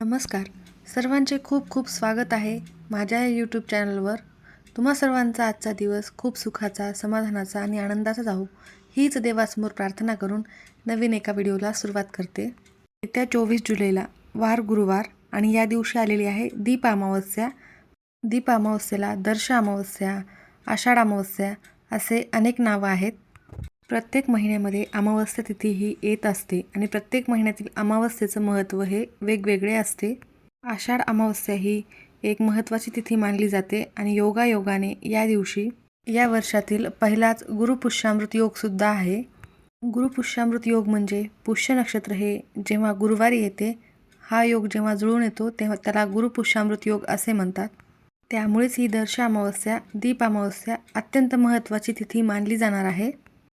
नमस्कार. सर्वांचे खूप खूप स्वागत आहे माझ्या या यूट्यूब चॅनलवर तुम्हा सर्वांचा आजचा दिवस खूप सुखाचा समाधानाचा आणि आनंदाचा जाऊ हीच देवासमोर प्रार्थना करून नवीन एका व्हिडिओला सुरुवात करते. येत्या चोवीस जुलैला वार गुरुवार आणि या दिवशी आलेली आहे दीप अमावस्या. दीप अमावस्येला दर्श अमावस्या आषाढ अमावस्या असे अनेक नावं आहेत. प्रत्येक महिन्यामध्ये अमावस्या तिथी ही येत असते आणि प्रत्येक महिन्यातील अमावस्येचं महत्त्व हे वेगवेगळे असते. आषाढ अमावस्या ही एक महत्त्वाची तिथी मानली जाते आणि योगायोगाने या दिवशी या वर्षातील पहिलाच गुरुपुष्यामृत योगसुद्धा आहे. गुरुपुष्यामृत योग म्हणजे पुष्य नक्षत्र हे जेव्हा गुरुवारी येते हा योग जेव्हा जुळून येतो तेव्हा त्याला गुरुपुष्यामृत योग असे म्हणतात. त्यामुळेच ही दर्श अमावस्या दीप अमावस्या अत्यंत महत्त्वाची तिथी मानली जाणार आहे.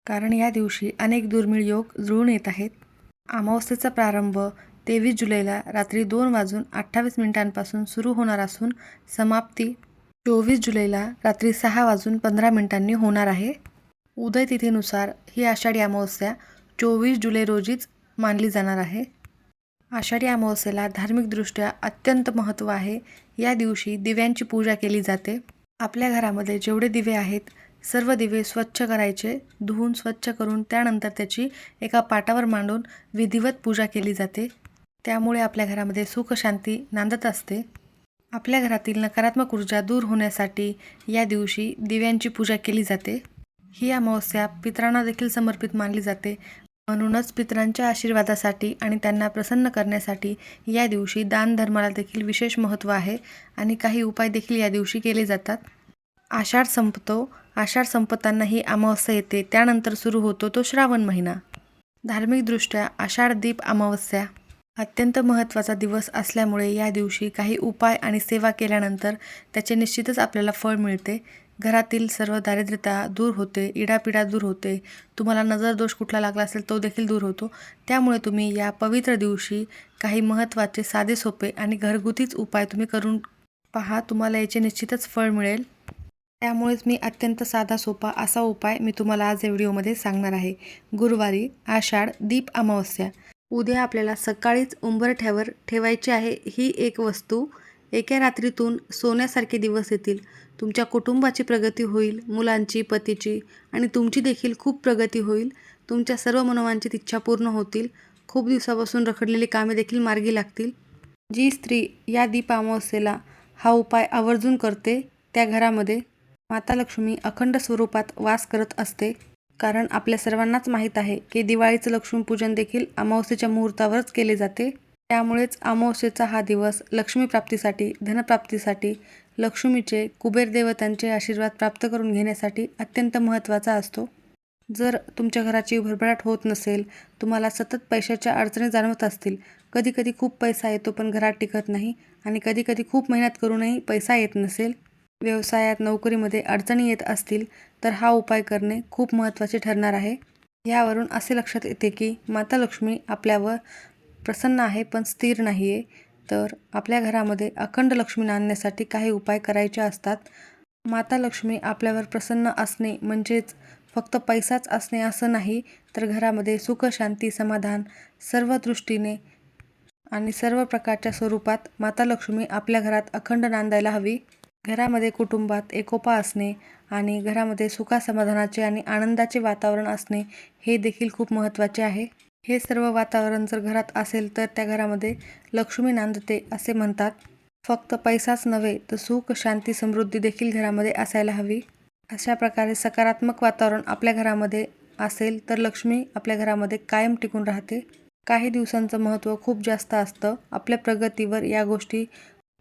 कारण या दिवशी अनेक दुर्मिळ योग जुळून येत आहेत. अमावस्येचा प्रारंभ तेवीस जुलैला रात्री दोन वाजून अठ्ठावीस मिनिटांपासून सुरू होणार असून समाप्ती चोवीस जुलैला रात्री सहा वाजून पंधरा मिनिटांनी होणार आहे. उदय तिथीनुसार ही आषाढी अमावस्या चोवीस जुलै रोजीच मानली जाणार आहे. आषाढी अमावस्येला धार्मिकदृष्ट्या अत्यंत महत्त्व आहे. या दिवशी दिव्यांची पूजा केली जाते. आपल्या घरामध्ये जेवढे दिवे आहेत सर्व दिवे स्वच्छ करायचे धुवून स्वच्छ करून त्यानंतर त्याची एका पाटावर मांडून विधिवत पूजा केली जाते. त्यामुळे आपल्या घरामध्ये सुखशांती नांदत असते. आपल्या घरातील नकारात्मक ऊर्जा दूर होण्यासाठी या दिवशी दिव्यांची पूजा केली जाते. ही अमावस्या पितरांना देखील समर्पित मानली जाते. म्हणूनच पितरांच्या आशीर्वादासाठी आणि त्यांना प्रसन्न करण्यासाठी या दिवशी दानधर्माला देखील विशेष महत्त्व आहे आणि काही उपाय देखील या दिवशी केले जातात. आषाढ संपतो आषाढ संपताना ही अमावस्या येते. त्यानंतर सुरू होतो तो श्रावण महिना. धार्मिकदृष्ट्या आषाढ दीप अमावस्या अत्यंत महत्त्वाचा दिवस असल्यामुळे या दिवशी काही उपाय आणि सेवा केल्यानंतर त्याचे निश्चितच आपल्याला फळ मिळते. घरातील सर्व दारिद्र्यता दूर होते इडापिडा दूर होते. तुम्हाला नजर दोष कुठला लागला असेल तो देखील दूर होतो. त्यामुळे तुम्ही या पवित्र दिवशी काही महत्त्वाचे साधे सोपे आणि घरगुतीच उपाय तुम्ही करून पहा. तुम्हाला याचे निश्चितच फळ मिळेल. त्यामुळेच मी अत्यंत साधा सोपा असा उपाय मी तुम्हाला आज या व्हिडिओमध्ये सांगणार आहे. गुरुवारी आषाढ दीप अमावस्या. उद्या आपल्याला सकाळीच उंबरठ्यावर ठेवायची आहे ही एक वस्तू. एका रात्रीतून सोन्यासारखे दिवस येतील. तुमच्या कुटुंबाची प्रगती होईल मुलांची पतीची आणि तुमची देखील खूप प्रगती होईल. तुमच्या सर्व मनोवांचित इच्छा पूर्ण होतील. खूप दिवसापासून रखडलेली कामे देखील मार्गी लागतील. जी स्त्री या दीप अमावस्येला हा उपाय आवर्जून करते त्या घरामध्ये माता लक्ष्मी अखंड स्वरूपात वास करत असते. कारण आपल्या सर्वांनाच माहीत आहे की दिवाळीचं लक्ष्मीपूजन देखील अमावस्येच्या मुहूर्तावरच केले जाते. त्यामुळेच अमावस्येचा हा दिवस लक्ष्मीप्राप्तीसाठी धनप्राप्तीसाठी लक्ष्मीचे कुबेर देवतांचे आशीर्वाद प्राप्त करून घेण्यासाठी अत्यंत महत्त्वाचा असतो. जर तुमच्या घराची भरभराट होत नसेल तुम्हाला सतत पैशाच्या अडचणी जाणवत असतील. कधी कधी खूप पैसा येतो पण घरात टिकत नाही आणि कधीकधी खूप मेहनत करूनही पैसा येत नसेल. व्यवसायात नोकरीमध्ये अडचणी येत असतील तर हा उपाय करणे खूप महत्त्वाचे ठरणार आहे. यावरून असे लक्षात येते की माता लक्ष्मी आपल्यावर प्रसन्न आहे पण स्थिर नाही आहे तर आपल्या घरामध्ये अखंड लक्ष्मी आणण्यासाठी काही उपाय करायचे असतात. माता लक्ष्मी आपल्यावर प्रसन्न असणे म्हणजेच फक्त पैसाच असणे असं नाही तर घरामध्ये सुख शांती समाधान सर्व दृष्टीने आणि सर्व प्रकारच्या स्वरूपात माता लक्ष्मी आपल्या घरात अखंड नांदायला हवी. घरामध्ये कुटुंबात एकोपा असणे आणि घरामध्ये सुखासमाधानाचे आणि आनंदाचे वातावरण असणे हे देखील खूप महत्त्वाचे आहे. हे सर्व वातावरण जर घरात असेल तर त्या घरामध्ये लक्ष्मी नांदते असे म्हणतात. फक्त पैसाच नव्हे तर सुख शांती समृद्धी देखील घरामध्ये असायला हवी. अशा प्रकारे सकारात्मक वातावरण आपल्या घरामध्ये असेल तर लक्ष्मी आपल्या घरामध्ये कायम टिकून राहते. काही दिवसांचं महत्त्व खूप जास्त असतं. आपल्या प्रगतीवर या गोष्टी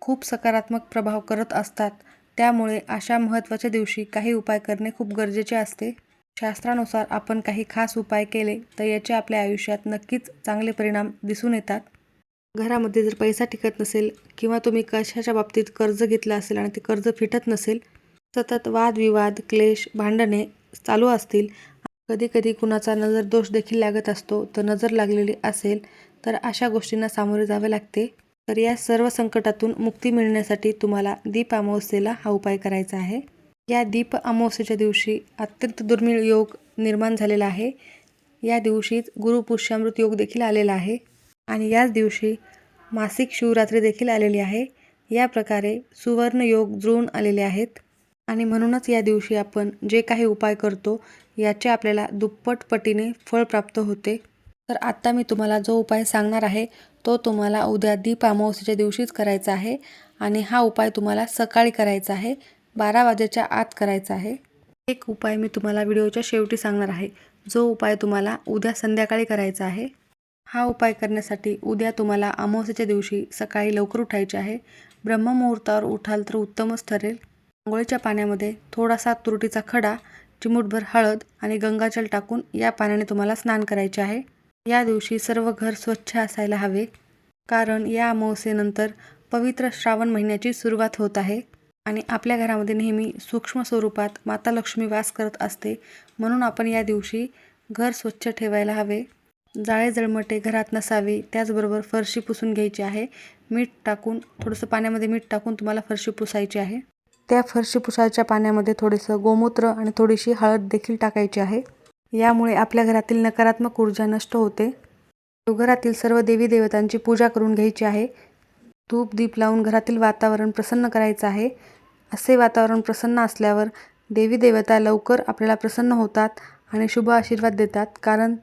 खूप सकारात्मक प्रभाव करत असतात. त्यामुळे अशा महत्त्वाच्या दिवशी काही उपाय करणे खूप गरजेचे असते. शास्त्रानुसार आपण काही खास उपाय केले तर याचे आपल्या आयुष्यात नक्कीच चांगले परिणाम दिसून येतात. घरामध्ये जर पैसा टिकत नसेल किंवा तुम्ही कशाच्या बाबतीत कर्ज घेतलं असेल आणि ते कर्ज फिटत नसेल सतत वादविवाद क्लेश भांडणे चालू असतील कधी कधी कुणाचा नजर दोष देखील लागत असतो तर नजर लागलेली असेल तर अशा गोष्टींना सामोरे जावे लागते. तर या सर्व संकटातून मुक्ती मिळण्यासाठी तुम्हाला दीप अमावस्येला हा उपाय करायचा आहे. या दीप अमावस्येच्या दिवशी अत्यंत दुर्मिळ योग निर्माण झालेला आहे. या दिवशीच गुरुपुष्यामृत योग देखील आलेला आहे. आणि याच दिवशी मासिक शिवरात्री देखील आलेली आहे. या प्रकारे सुवर्ण योग जुळून आलेले आहेत. आणि म्हणूनच या दिवशी आपण जे काही उपाय करतो याचे आपल्याला दुप्पट पटीने फळ प्राप्त होते. तर आत्ता मी तुम्हाला जो उपाय सांगणार आहे तो तुम्हाला उद्या दीप अमावस्येच्या दिवशीच करायचा आहे आणि हा उपाय तुम्हाला सकाळी करायचा आहे. बारा वाजेच्या आत करायचा आहे. एक उपाय मी तुम्हाला व्हिडिओच्या शेवटी सांगणार आहे. जो उपाय तुम्हाला उद्या संध्याकाळी करायचा आहे. हा उपाय करण्यासाठी उद्या तुम्हाला अमावस्येच्या दिवशी सकाळी लवकर उठायचे आहे. ब्रह्ममुहूर्तावर उठाल तर उत्तमच ठरेल. आंघोळीच्या पाण्यामध्ये थोडासा तुरटीचा खडा चिमूटभर हळद आणि गंगाजल टाकून या पाण्याने तुम्हाला स्नान करायचे आहे. या दिवशी सर्व घर स्वच्छ असायला हवे. कारण या अमावस्येनंतर पवित्र श्रावण महिन्याची सुरुवात होत आहे आणि आपल्या घरामध्ये नेहमी सूक्ष्म स्वरूपात माता लक्ष्मी वास करत असते म्हणून आपण या दिवशी घर स्वच्छ ठेवायला हवे. जाळे जळमटे घरात नसावे त्याचबरोबर फरशी पुसून घ्यायची आहे. मीठ टाकून थोडंसं पाण्यामध्ये मीठ टाकून तुम्हाला फरशी पुसायची आहे. त्या फरशी पुसायच्या पाण्यामध्ये थोडंसं गोमूत्र आणि थोडीशी हळद देखील टाकायची आहे. यामुळे आपल्या घरातील नकारात्मक ऊर्जा नष्ट होते. घरातील सर्व देवी देवतांची पूजा करून घ्यायची आहे. धूप दीप लावून घरातील वातावरण प्रसन्न करायचं आहे. असे वातावरण प्रसन्न असल्यावर देवी देवता लवकर आपल्याला प्रसन्न होतात आणि शुभ आशीर्वाद देतात. कारण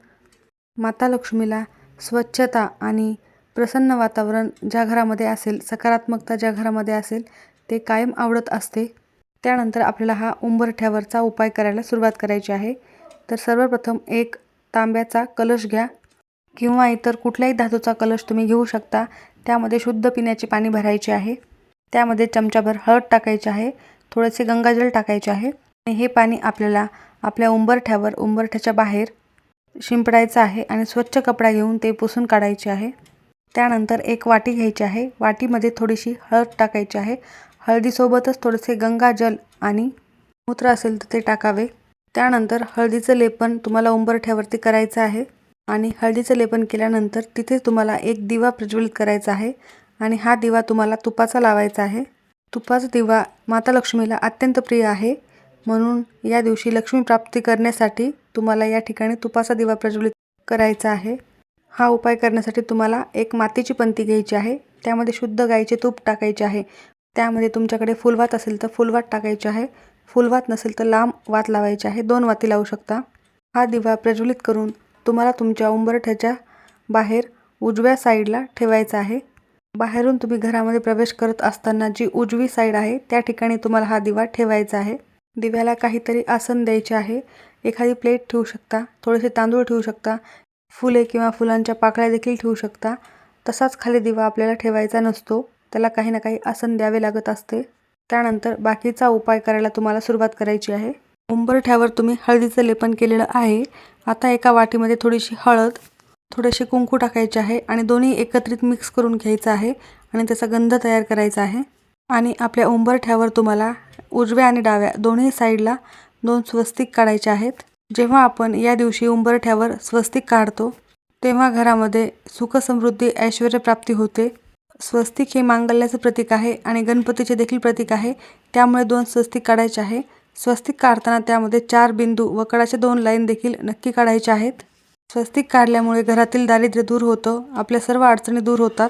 माता लक्ष्मीला स्वच्छता आणि प्रसन्न वातावरण ज्या घरामध्ये असेल सकारात्मकता ज्या घरामध्ये असेल ते कायम आवडत असते. त्यानंतर आपल्याला हा उंबरठ्यावरचा उपाय करायला सुरुवात करायची आहे. तर सर्वप्रथम एक तांब्याचा कलश घ्या किंवा इतर कुठल्याही धातूचा कलश तुम्ही घेऊ शकता. त्यामध्ये शुद्ध पिण्याचे पाणी भरायचे आहे. त्यामध्ये चमचाभर हळद टाकायचे आहे. थोडेसे गंगाजल टाकायचे आहे. आणि हे पाणी आपल्याला आपल्या उंबरठ्यावर उंबरठ्याच्या बाहेर शिंपडायचं आहे आणि स्वच्छ कपडा घेऊन ते पुसून काढायचे आहे. त्यानंतर एक वाटी घ्यायची आहे. वाटीमध्ये थोडीशी हळद टाकायची आहे. हळदीसोबतच थोडेसे गंगाजल आणि मूत्र असेल तर ते टाकावे. त्यानंतर हळदीचं लेपन तुम्हाला उंबरठ्यावरती करायचं आहे आणि हळदीचं लेपन केल्यानंतर तिथे तुम्हाला एक दिवा प्रज्वलित करायचा आहे आणि हा दिवा तुम्हाला तुपाचा लावायचा आहे. तुपाचा दिवा माता लक्ष्मीला अत्यंत प्रिय आहे. म्हणून या दिवशी लक्ष्मी प्राप्ती करण्यासाठी तुम्हाला या ठिकाणी तुपाचा दिवा प्रज्वलित करायचा आहे. हा उपाय करण्यासाठी तुम्हाला एक मातीची पंती घ्यायची आहे. त्यामध्ये शुद्ध गाईचे तूप टाकायचे आहे. त्यामध्ये तुमच्याकडे फुलवात असेल तर फुलवात टाकायचे आहे. फुलवात नसेल तर लांब वात लावायचे आहे. दोन वाती लावू शकता. हा दिवा प्रज्वलित करून तुम्हाला तुमच्या उंबरठ्याच्या बाहेर उजव्या साईडला ठेवायचा आहे. बाहेरून तुम्ही घरामध्ये प्रवेश करत असताना जी उजवी साईड आहे त्या ठिकाणी तुम्हाला हा दिवा ठेवायचा आहे. दिव्याला काहीतरी आसन द्यायचे आहे. एखादी प्लेट ठेवू शकता थोडेसे तांदूळ ठेवू शकता फुले किंवा फुलांच्या पाकळ्या देखील ठेवू शकता. तसाच खाली दिवा आपल्याला ठेवायचा नसतो. त्याला काही ना काही आसन द्यावे लागत असते. त्यानंतर बाकीचा उपाय करायला तुम्हाला सुरुवात करायची आहे. उंबरठ्यावर तुम्ही हळदीचं लेपन केलेलं आहे. आता एका वाटीमध्ये थोडीशी हळद थोडेसे कुंकू टाकायचे आहे आणि दोन्ही एकत्रित मिक्स करून घ्यायचं आहे आणि त्याचा गंध तयार करायचा आहे. आणि आपल्या उंबरठ्यावर तुम्हाला उजव्या आणि डाव्या दोन्ही साईडला दोन स्वस्तिक काढायचे आहेत. जेव्हा आपण या दिवशी उंबरठ्यावर स्वस्तिक काढतो तेव्हा घरामध्ये सुख समृद्धी ऐश्वर प्राप्ती होते. स्वस्तिक हे मांगल्याचं प्रतीक आहे आणि गणपतीचे देखील प्रतीक आहे. त्यामुळे दोन स्वस्तिक काढायचे आहे. स्वस्तिक काढताना त्यामध्ये चार बिंदू व दोन लाईन देखील नक्की काढायचे आहेत. स्वस्तिक काढल्यामुळे घरातील दारिद्र्य दूर होतं. आपल्या सर्व अडचणी दूर होतात.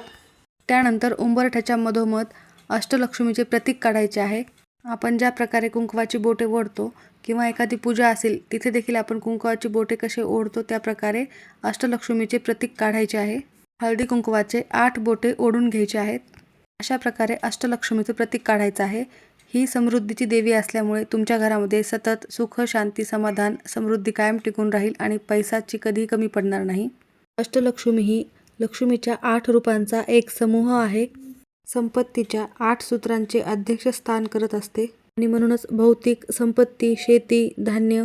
त्यानंतर उंबरठ्याच्या मधोमध अष्टलक्ष्मीचे प्रतीक काढायचे आहे. आपण ज्या प्रकारे कुंकवाची बोटे ओढतो किंवा एखादी पूजा असेल तिथे देखील आपण कुंकवाची बोटे कसे ओढतो त्या प्रकारे अष्टलक्ष्मीचे प्रतीक काढायचे आहे. हळदी कुंकवाचे आठ बोटे ओढून घ्यायचे आहेत. अशा प्रकारे अष्टलक्ष्मीचं प्रतीक काढायचं आहे. ही समृद्धीची देवी असल्यामुळे तुमच्या घरामध्ये सतत सुख शांती समाधान समृद्धी कायम टिकून राहील आणि पैसाची कधीही कमी पडणार नाही. अष्टलक्ष्मी ही लक्ष्मीच्या आठ रूपांचा एक समूह आहे. संपत्तीच्या आठ सूत्रांचे अध्यक्षस्थान करत असते आणि म्हणूनच भौतिक संपत्ती शेती धान्य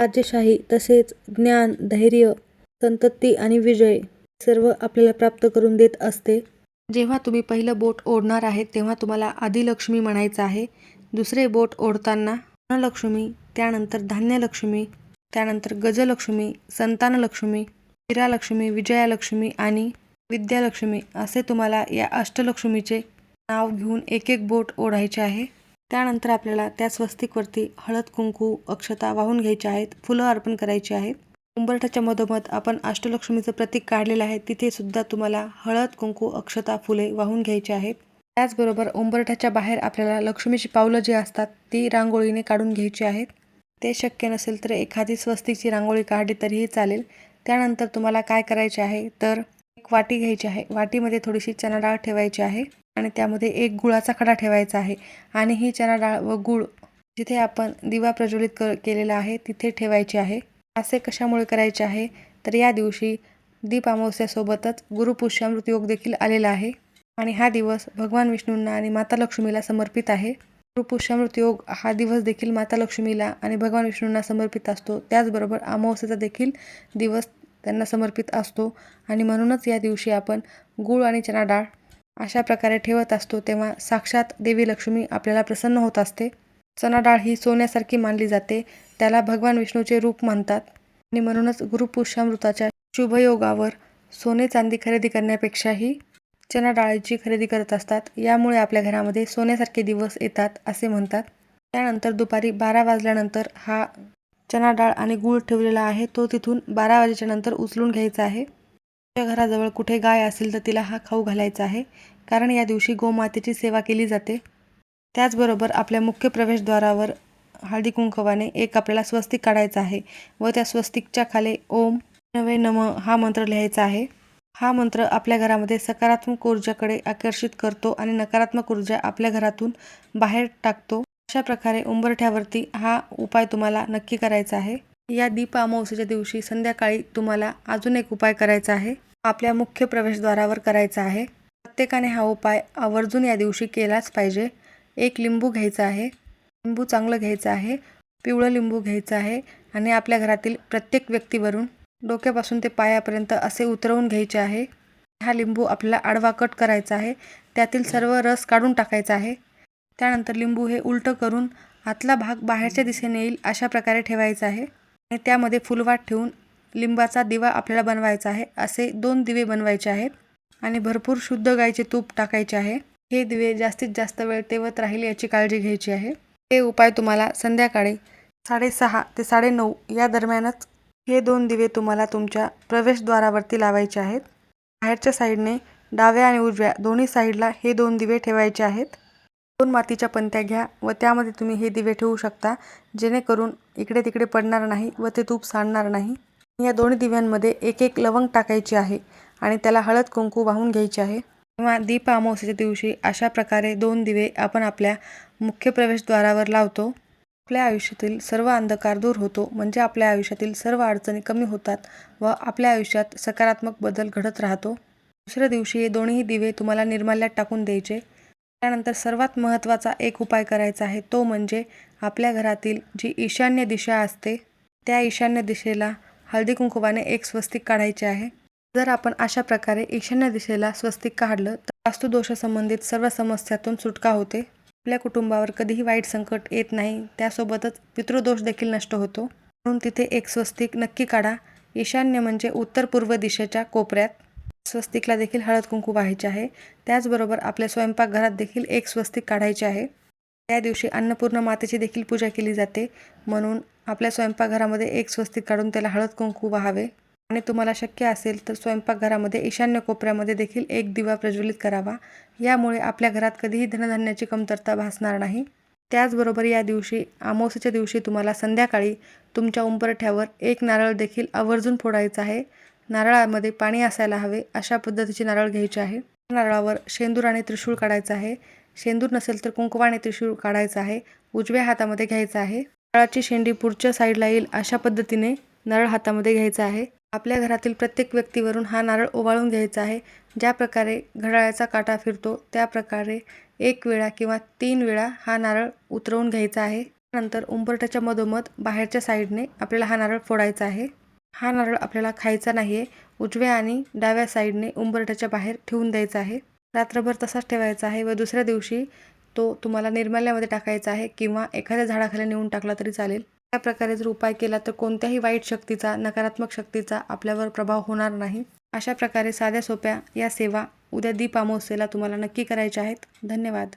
राज्यशाही तसेच ज्ञान धैर्य संतती आणि विजय सर्व आपल्याला प्राप्त करून देत असते. जेव्हा तुम्ही पहिलं बोट ओढणार आहे तेव्हा तुम्हाला आदिलक्ष्मी म्हणायचं आहे. दुसरे बोट ओढताना धनलक्ष्मी त्यानंतर धान्यलक्ष्मी त्यानंतर गजलक्ष्मी संतानलक्ष्मी हिरालक्ष्मी विजयालक्ष्मी आणि विद्यालक्ष्मी असे तुम्हाला या अष्टलक्ष्मीचे नाव घेऊन एक एक बोट ओढायचे आहे. त्यानंतर आपल्याला त्या स्वस्तिकवरती हळद कुंकू अक्षता वाहून घ्यायच्या आहेत फुलं अर्पण करायची आहेत. उंबरठाच्या मधोमध आपण अष्टलक्ष्मीचं प्रतीक काढलेलं आहे. तिथे सुद्धा तुम्हाला हळद कुंकू अक्षता फुले वाहून घ्यायची आहेत. त्याचबरोबर उंबरठाच्या बाहेर आपल्याला लक्ष्मीची पावलं जी असतात ती रांगोळीने काढून घ्यायची आहेत. ते शक्य नसेल तर एखादी स्वस्तिकची रांगोळी काढली तरीही चालेल. त्यानंतर तुम्हाला काय करायचे आहे? तर एक वाटी घ्यायची आहे. वाटीमध्ये थोडीशी चणा डाळ ठेवायची आहे आणि त्यामध्ये एक गुळाचा खडा ठेवायचा आहे. आणि ही चणा डाळ व गुळ जिथे आपण दिवा प्रज्वलित क केलेला आहे तिथे ठेवायची आहे. असे कशामुळे करायचे आहे? तर या दिवशी दीप अमावस्यासोबतच गुरुपुष्यामृत योग देखील आलेला आहे. आणि हा दिवस भगवान विष्णूंना आणि माता लक्ष्मीला समर्पित आहे. गुरुपुष्यामृत योग हा दिवस देखील माता लक्ष्मीला आणि भगवान विष्णूंना समर्पित असतो. त्याचबरोबर अमावस्येचा देखील दिवस त्यांना समर्पित असतो. आणि म्हणूनच या दिवशी आपण गूळ आणि चणा डाळ अशा प्रकारे ठेवत असतो तेव्हा साक्षात देवी लक्ष्मी आपल्याला प्रसन्न होत असते. चणा डाळ ही सोन्यासारखी मानली जाते. त्याला भगवान विष्णूचे रूप म्हणतात. आणि म्हणूनच गुरुपुरुषामृताच्या शुभयोगावर सोने चांदी खरेदी करण्यापेक्षाही चना डाळीची खरेदी करत असतात. यामुळे आपल्या घरामध्ये सोन्यासारखे दिवस येतात असे म्हणतात. त्यानंतर दुपारी बारा वाजल्यानंतर हा चना डाळ आणि गूळ ठेवलेला आहे. तो तिथून बारा वाजेच्या नंतर उचलून घ्यायचा आहे. तुमच्या घराजवळ कुठे गाय असेल तर तिला हा खाऊ घालायचा आहे. कारण या दिवशी गोमातेची सेवा केली जाते. त्याचबरोबर आपल्या मुख्य प्रवेशद्वारावर हळदी कुंकवाने एक आपल्याला स्वस्तिक काढायचा आहे व त्या स्वस्तिकच्या खाली ओम नवे नम हा मंत्र लिहायचा आहे. हा मंत्र आपल्या घरामध्ये सकारात्मक ऊर्जाकडे आकर्षित करतो आणि नकारात्मक ऊर्जा आपल्या घरातून बाहेर टाकतो. अशा प्रकारे उंबरठ्यावरती हा उपाय तुम्हाला नक्की करायचा आहे. या दीप अमावस्येच्या दिवशी संध्याकाळी तुम्हाला अजून एक उपाय करायचा आहे. आपल्या मुख्य प्रवेशद्वारावर करायचा आहे. प्रत्येकाने हा उपाय आवर्जून या दिवशी केलाच पाहिजे. एक लिंबू घ्यायचा आहे. लिंबू चांगलं घ्यायचं आहे पिवळं लिंबू घ्यायचं आहे आणि आपल्या घरातील प्रत्येक व्यक्तीवरून डोक्यापासून ते पायापर्यंत असे उतरवून घ्यायचे आहे. हा लिंबू आपल्याला आडवा कट करायचा आहे त्यातील सर्व रस काढून टाकायचा आहे. त्यानंतर लिंबू हे उलटं करून आतला भाग बाहेरच्या दिशेने येईल अशा प्रकारे ठेवायचा आहे आणि त्यामध्ये फुलवाट ठेवून लिंबाचा दिवा आपल्याला बनवायचा आहे असे दोन दिवे बनवायचे आहेत आणि भरपूर शुद्ध गाईचे तूप टाकायचे आहे. हे दिवे जास्तीत जास्त वेळ तेवत राहील याची काळजी घ्यायची आहे. हे उपाय तुम्हाला संध्याकाळी साडेसहा ते साडेनऊ या दरम्यानच हे दोन दिवे तुम्हाला तुमच्या प्रवेशद्वारावरती लावायचे आहेत. बाहेरच्या साईडने डाव्या आणि उजव्या दोन्ही साईडला हे दोन दिवे ठेवायचे आहेत. दोन मातीच्या पंत्या घ्या व त्यामध्ये तुम्ही हे दिवे ठेवू शकता जेणेकरून इकडे तिकडे पडणार नाही व ते तूप सांडणार नाही. या दोन्ही दिव्यांमध्ये एक एक लवंग टाकायची आहे आणि त्याला हळद कुंकू वाहून घ्यायचे आहे. किंवा दीप अमावस्येच्या दिवशी अशा प्रकारे दोन दिवे आपण आपल्या मुख्य प्रवेशद्वारावर लावतो. आपल्या आयुष्यातील सर्व अंधकार दूर होतो. म्हणजे आपल्या आयुष्यातील सर्व अडचणी कमी होतात व आपल्या आयुष्यात सकारात्मक बदल घडत राहतो. दुसऱ्या दिवशी हे दोन्ही दिवे तुम्हाला निर्माल्यात टाकून द्यायचे. त्यानंतर सर्वात महत्त्वाचा एक उपाय करायचा आहे. तो म्हणजे आपल्या घरातील जी ईशान्य दिशा असते त्या ईशान्य दिशेला हळदी कुंकुवाने एक स्वस्तिक काढायचे आहे. जर आपण अशा प्रकारे ईशान्य दिशेला स्वस्तिक काढलं तर वास्तुदोषासंबंधित सर्व समस्यातून सुटका होते. आपल्या कुटुंबावर कधीही वाईट संकट येत नाही त्यासोबतच पितृदोष देखील नष्ट होतो. म्हणून तिथे एक स्वस्तिक नक्की काढा. ईशान्य म्हणजे उत्तर पूर्व दिशेच्या कोपऱ्यात. स्वस्तिकला देखील हळद कुंकू व्हायचे आहे. त्याचबरोबर आपल्या स्वयंपाकघरात देखील एक स्वस्तिक काढायचे आहे. त्या दिवशी अन्नपूर्ण मातेची देखील पूजा केली जाते. म्हणून आपल्या स्वयंपाकघरामध्ये एक स्वस्तिक काढून त्याला हळद कुंकू व्हावे. आणि तुम्हाला शक्य असेल तर स्वयंपाकघरामध्ये ईशान्य कोपऱ्यामध्ये देखील एक दिवा प्रज्वलित करावा. यामुळे आपल्या घरात कधीही धनधान्याची कमतरता भासणार नाही. त्याचबरोबर या दिवशी अमावस्येच्या दिवशी तुम्हाला संध्याकाळी तुमच्या उंबरठ्यावर एक नारळ देखील आवर्जून फोडायचा आहे. नारळामध्ये पाणी असायला हवे अशा पद्धतीचे नारळ घ्यायचे आहे. नारळावर शेंदूर आणि त्रिशूळ काढायचा आहे. शेंदूर नसेल तर कुंकवाने त्रिशूळ काढायचा आहे. उजव्या हातामध्ये घ्यायचा आहे. नारळाची शेंडी पुढच्या साईडला येईल अशा पद्धतीने नारळ हातामध्ये घ्यायचा आहे. आपल्या घरातील प्रत्येक व्यक्तीवरून हा नारळ ओवाळून घ्यायचा आहे. ज्या प्रकारे घड्याळाचा काटा फिरतो त्या प्रकारे एक वेळा किंवा तीन वेळा हा नारळ उतरवून घ्यायचा आहे. नंतर उंबरट्याच्या मधोमध बाहेरच्या साईडने आपल्याला हा नारळ फोडायचा आहे. हा नारळ आपल्याला खायचा नाही आहे उजव्या आणि डाव्या साईडने उंबरट्याच्या बाहेर ठेवून द्यायचा आहे. रात्रभर तसाच ठेवायचा आहे व दुसऱ्या दिवशी तो तुम्हाला निर्माल्यामध्ये टाकायचा आहे किंवा एखाद्या झाडाखाली नेऊन टाकला तरी चालेल. या प्रकारे जर उपाय केला तर कोणत्याही वाईट शक्तीचा नकारात्मक शक्तीचा आपल्यावर प्रभाव होणार नाही. अशा प्रकारे साध्या सोप्या या सेवा उद्या दीप अमावस्येला तुम्हाला नक्की करायच्या आहेत. धन्यवाद.